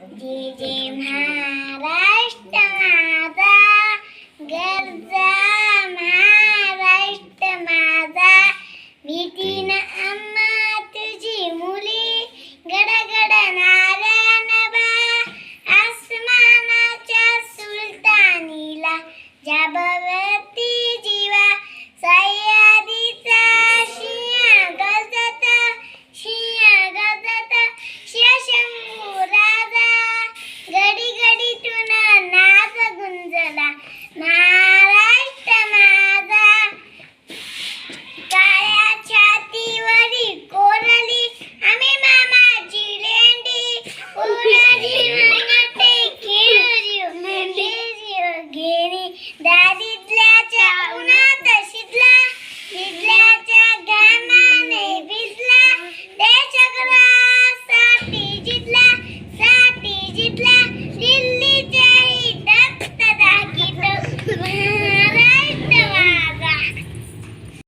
जे महाराष्ट्र माझा गरजा महाराष्ट्र माझा भीतीन अम्मा तुझी मुली गडगड नारायणबा आसमानाच्या सुलतानीला जाबवती गुंजला महाराष्ट्र माझा काळ्या छातीवरी कोरली आम्ही मामाची लेंडी उराली म्हणते खेळू दादी